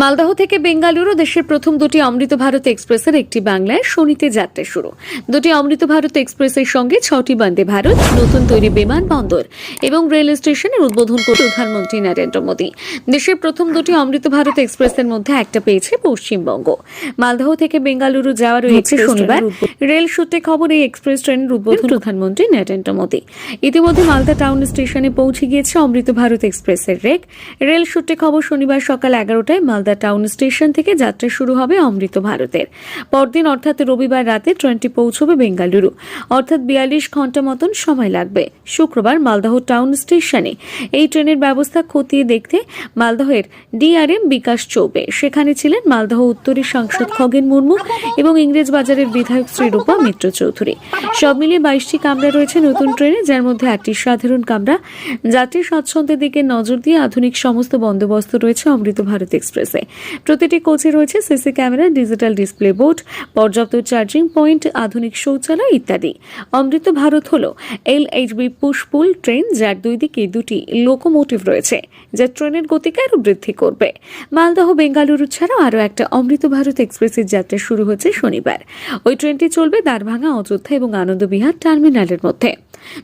মালদহ থেকে বেঙ্গালুরু দেশের প্রথম দুটি অমৃত ভারত এক্সপ্রেসের একটি বাংলায় শনিতে যাত্রা শুরু। দুটি অমৃত ভারত এক্সপ্রেসের সঙ্গে ছটি বন্দে ভারত নতুন তৈরি বিমানবন্দর এবং রেল স্টেশনের উদ্বোধন করে প্রধানমন্ত্রী নরেন্দ্র মোদী। দেশের প্রথম দুটি অমৃত ভারত এক্সপ্রেসের মধ্যে একটা পেয়েছে পশ্চিমবঙ্গ। মালদহ থেকে বেঙ্গালুরু যাওয়ার রয়েছে শনিবার। রেল সূত্রে খবর এই এক্সপ্রেস ট্রেনের উদ্বোধন প্রধানমন্ত্রী নরেন্দ্র মোদী। ইতিমধ্যে মালদা টাউন স্টেশনে পৌঁছে গিয়েছে অমৃত ভারত এক্সপ্রেসের রেক। রেল সূত্রে খবর শনিবার সকাল এগারোটায় মালদা টাউন স্টেশন থেকে যাত্রা শুরু হবে অমৃত ভারতের। পরদিন অর্থাৎ রবিবার রাতে ট্রেনটি পৌঁছবে বেঙ্গালুরু। অর্থাৎ বিয়াল্লিশ ঘণ্টা মতন সময় লাগবে। শুক্রবার মালদহ টাউন স্টেশনে এই ট্রেনের ব্যবস্থা খতিয়ে দেখতে মালদহের ডিআরএম বিকাশ চৌবে। সেখানে ছিলেন মালদহ উত্তরের সাংসদ খগেন মুর্মু এবং ইংরেজ বাজারের বিধায়ক শ্রীরূপা মিত্র চৌধুরী। সব মিলিয়ে বাইশটি কামরা রয়েছে নতুন ট্রেনে, যার মধ্যে আটটি সাধারণ কামরা। যাত্রী স্বাচ্ছন্দ্যের দিকে নজর দিয়ে আধুনিক সমস্ত বন্দোবস্ত রয়েছে অমৃত ভারত এক্সপ্রেসে। প্রতিটি কোচে রয়েছে CC camera, digital display board, পর্যাপ্ত চার্জিং পয়েন্ট, আধুনিক শৌচালয় ইত্যাদি। অমৃত ভারত হল এল এইচবি পুষ্পুল ট্রেন, যার দুই দিকে দুটি লোকোমোটিভ রয়েছে, যা ট্রেনের গতিকে আরও বৃদ্ধি করবে। মালদহ বেঙ্গালুরু ছাড়াও আরও একটা অমৃত ভারত এক্সপ্রেসের যাত্রা শুরু হচ্ছে শনিবার। ওই ট্রেনটি চলবে দ্বারভাঙা অযোধ্যা এবং আনন্দবিহার টার্মিনালের মধ্যে।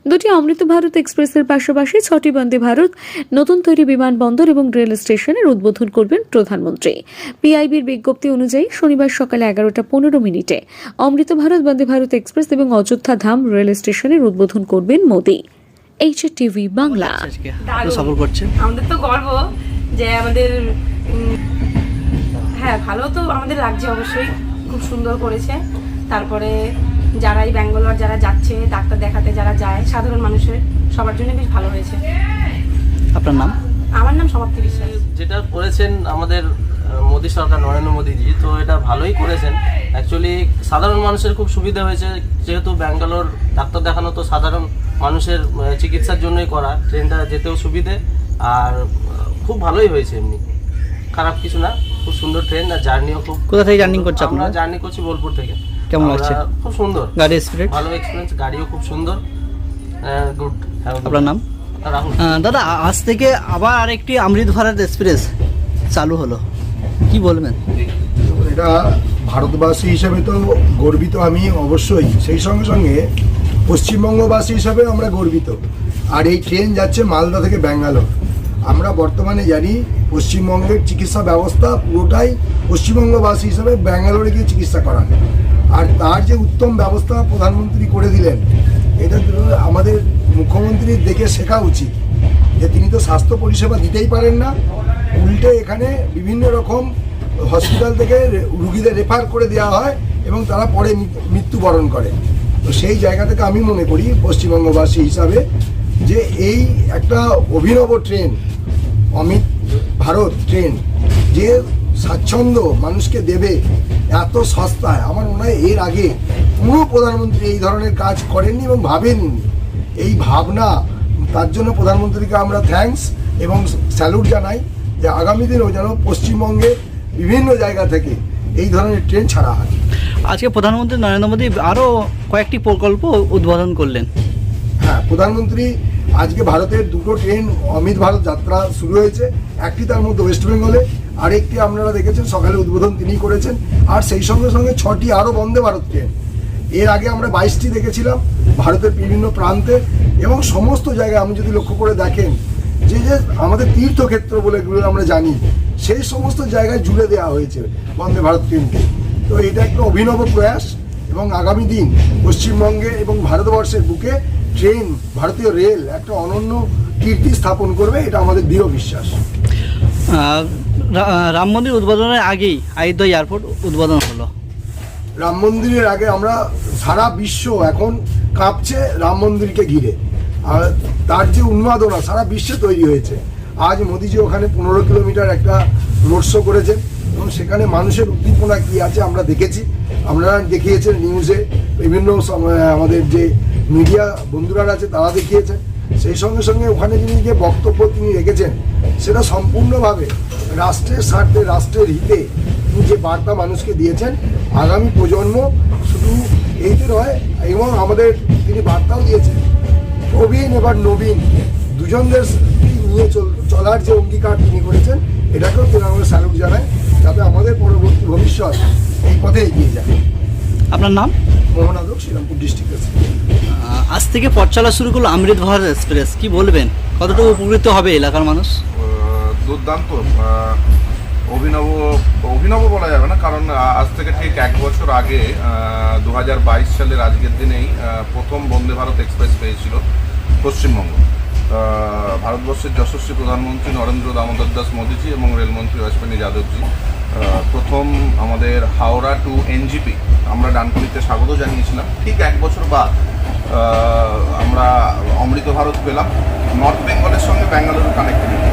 দুটি অমৃত ভারত এক্সপ্রেসের পাশাপাশি ছটি বন্দে ভারত নতুন তৈরি বিমানবন্দর এবং রেল স্টেশনের উদ্বোধন করবেন প্রধানমন্ত্রী। পিআইবির বিজ্ঞপ্তি অনুযায়ী শনিবার সকালে এগারোটা পনেরো মিনিটে অমৃত ভারত বন্দে ভারত এক্সপ্রেস এবং অযোধ্যা ধাম রেল স্টেশনের উদ্বোধন করবেন মোদী। H TV Bangla. সফর আমাদের তো গর্ব যে আমাদের হ্যাঁ ভালো তো আমাদের লাগছে অবশ্যই। খুব সুন্দর করেছে। তারপরে যারা এই ব্যাঙ্গালোর যারা যাচ্ছে ডাক্তার দেখাতে যারা যায় সাধারণ মানুষের সবার জন্য বেশ ভালো হয়েছে। আপনার নাম? আমার নাম সমাপ্তি বিশ্বাস। যেটা করেছেন আমাদের মোদী সরকার নরেন্দ্র মোদীজি তো এটা ভালোই করেছেন। অ্যাকচুয়ালি সাধারণ মানুষের খুব সুবিধা হয়েছে যেহেতু ব্যাঙ্গালোর ডাক্তার দেখানো তো সাধারণ মানুষের চিকিৎসার জন্যই করা ট্রেনটা যেতেও সুবিধে আর খুব ভালোই হয়েছে এমনি। খারাপ কিছু না খুব সুন্দর ট্রেন আর জার্নিও খুব কোথা থেকে জার্নি করছে আমরা আপনারা? জার্নি করছি বোলপুর থেকে। কেমন লাগছে? খুব সুন্দর। গাড়ি স্পিরিট ভালো এক্সপিরিয়েন্স গাড়িও খুব সুন্দর। গুড আপনার নাম? রাহুল। দাদা আজ থেকে আবার আরেকটি অমৃত ভারত এক্সপ্রেস চালু হলো। কি বলবেন? এটা ভারতবাসী হিসেবে তো গর্বিত আমি অবশ্যই। সেই সঙ্গে সঙ্গে পশ্চিমবঙ্গবাসী হিসাবে আমরা গর্বিত। আর এই ট্রেন যাচ্ছে মালদা থেকে ব্যাঙ্গালোর। আমরা বর্তমানে জানি পশ্চিমবঙ্গের চিকিৎসা ব্যবস্থা পুরোটাই পশ্চিমবঙ্গবাসী হিসাবে ব্যাঙ্গালোরে গিয়ে চিকিৎসা করান। আর তার যে উত্তম ব্যবস্থা প্রধানমন্ত্রী করে দিলেন, এটা আমাদের মুখ্যমন্ত্রীর দেখে শেখা উচিত। যে তিনি তো স্বাস্থ্য পরিষেবা দিতেই পারেন না, উল্টে এখানে বিভিন্ন রকম হসপিটাল থেকে রুগীদের রেফার করে দেওয়া হয় এবং তারা পরে মৃত্যুবরণ করে। তো সেই জায়গা থেকে আমি মনে করি পশ্চিমবঙ্গবাসী হিসাবে যে এই একটা অভিনব ট্রেন, অমিত ভারত ট্রেন, যে স্বাচ্ছন্দ্য মানুষকে দেবে এত সস্তায়। আমার মনে হয় এর আগে কোনো প্রধানমন্ত্রী এই ধরনের কাজ করেননি এবং ভাবেননি। এই ভাবনা তার জন্য প্রধানমন্ত্রীকে আমরা থ্যাঙ্কস এবং স্যালুট জানাই যে আগামী দিনেও যেন পশ্চিমবঙ্গে বিভিন্ন জায়গা থেকে এই ধরনের ট্রেন ছাড়া হয়। আজকে প্রধানমন্ত্রী নরেন্দ্র মোদী আরও কয়েকটি প্রকল্প উদ্বোধন করলেন। হ্যাঁ প্রধানমন্ত্রী আজকে ভারতের দুটো ট্রেন অমিত ভারত যাত্রা শুরু হয়েছে। একটি তার মধ্যে ওয়েস্ট বেঙ্গলে আরেকটি আপনারা দেখেছেন, সকালে উদ্বোধন তিনি করেছেন। আর সেই সঙ্গে সঙ্গে ছটি আরও বন্দে ভারত ট্রেন। এর আগে আমরা বাইশটি দেখেছিলাম, ভারতের বিভিন্ন প্রান্তে। এবং সমস্ত জায়গায় আপনি যদি লক্ষ্য করে দেখেন, যে যে আমাদের তীর্থক্ষেত্র বলে এগুলো আমরা জানি, সেই সমস্ত জায়গায় জুড়ে দেওয়া হয়েছে বন্দে ভারত ট্রেনকে। তো এটা একটা অভিনব প্রয়াস, এবং আগামী দিন পশ্চিমবঙ্গে এবং ভারতবর্ষের বুকে ট্রেন, ভারতীয় রেল একটা অনন্য কীর্তি স্থাপন করবে, এটা আমাদের দৃঢ় বিশ্বাস। রাম মন্দির উদ্বোধনের আগেই আয়োধ্যা এয়ারপোর্ট উদ্বোধন হলো। রাম মন্দিরের আগে আমরা সারা বিশ্ব এখন কাঁপছে রাম মন্দিরকে ঘিরে। আর তার যে উন্মাদনা সারা বিশ্বে তৈরি হয়েছে। আজ মোদিজি ওখানে পনেরো কিলোমিটার একটা রোড শো করেছেন এবং সেখানে মানুষের উদ্দীপনা কী আছে আমরা দেখেছি। আপনারা দেখিয়েছেন নিউজে, বিভিন্ন আমাদের যে মিডিয়া বন্ধুরা আছে তারা দেখিয়েছেন। সেই সঙ্গে সঙ্গে ওখানে যিনি যে বক্তব্য তিনি রেখেছেন সেটা সম্পূর্ণভাবে রাষ্ট্রের স্বার্থে, রাষ্ট্রের হিতে তিনি যে বার্তা মানুষকে দিয়েছেন, আগামী প্রজন্ম শুধু এইতে নয়, এবং আমাদের তিনি বার্তাও দিয়েছেন, প্রবীণ এবার নবীন, দুজনদের নিয়ে চল- চলার যে অঙ্গীকার তিনি করেছেন, এটাকেও তিনি আমরা স্যালুট পরবর্তী ভবিষ্যৎ এই পথে এগিয়ে যায়। আপনার নাম? মোহন আদক শ্রীরামপুর ডিস্ট্রিক্টের আহ, আজ থেকে পথ চলা শুরু করল অমৃত ভারত এক্সপ্রেস কি বলবেন? কতটুকু উপকৃত হবে এলাকার মানুষ? দুর্দান্ত। অভিনব অভিনব বলা যাবে না কারণ আজ থেকে ঠিক এক বছর আগে দু হাজার বাইশ সালের আজকের দিনেই প্রথম বন্দে ভারত এক্সপ্রেস পেয়েছিল পশ্চিমবঙ্গ। ভারতবর্ষের যশস্বী প্রধানমন্ত্রী নরেন্দ্র দামোদর দাস মোদীজি এবং রেলমন্ত্রী অশ্বিনী যাদবজি। প্রথম আমাদের হাওড়া টু এনজিপি, আমরা ডানকুনিতে স্বাগত জানিয়েছিলাম। ঠিক এক বছর বাদ আমরা অমৃত ভারত পেলাম, নর্থ বেঙ্গলের সঙ্গে ব্যাঙ্গালুরু কানেক্টিভিটি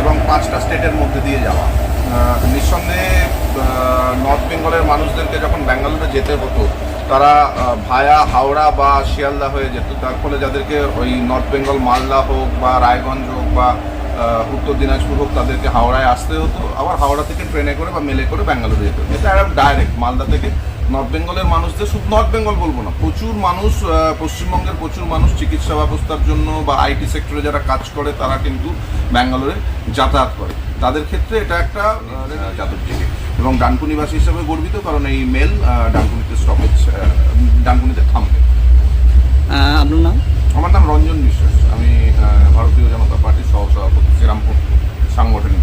এবং পাঁচটা স্টেটের মধ্যে দিয়ে যাওয়া। নিঃসন্দেহে নর্থ বেঙ্গলের মানুষদেরকে যখন ব্যাঙ্গালুরু যেতে হতো তারা ভায়া, হাওড়া বা শিয়ালদা হয়ে যেত। তার ফলে যাদেরকে ওই নর্থ বেঙ্গল, মালদা হোক বা রায়গঞ্জ হোক বা উত্তর দিনাজপুর হোক, তাদেরকে হাওড়ায় আসতে হতো। আবার হাওড়া থেকে ট্রেনে করে বা মেলে করে ব্যাঙ্গালুরু যেত এটা একদম ডাইরেক্ট মালদা থেকে নর্থ বেঙ্গলের মানুষদের। শুধু নর্থ বেঙ্গল বলব না, প্রচুর মানুষ পশ্চিমবঙ্গের প্রচুর মানুষ চিকিৎসা ব্যবস্থার জন্য বা আইটি সেক্টরে যারা কাজ করে, তারা কিন্তু ব্যাঙ্গালোরে যাতায়াত করে। তাদের ক্ষেত্রে এটা একটা যাতায়াত এবং ডানকুনিবাসী হিসাবে গর্বিত কারণ এই মেল ডানকুনিতে স্টপেজ ডানকুনিতে থামবে। আপনার নাম? আমার নাম রঞ্জন বিশ্বাস। আমি ভারতীয় জনতা পার্টির সহ সভাপতি শ্রীরামপুর সাংগঠনিক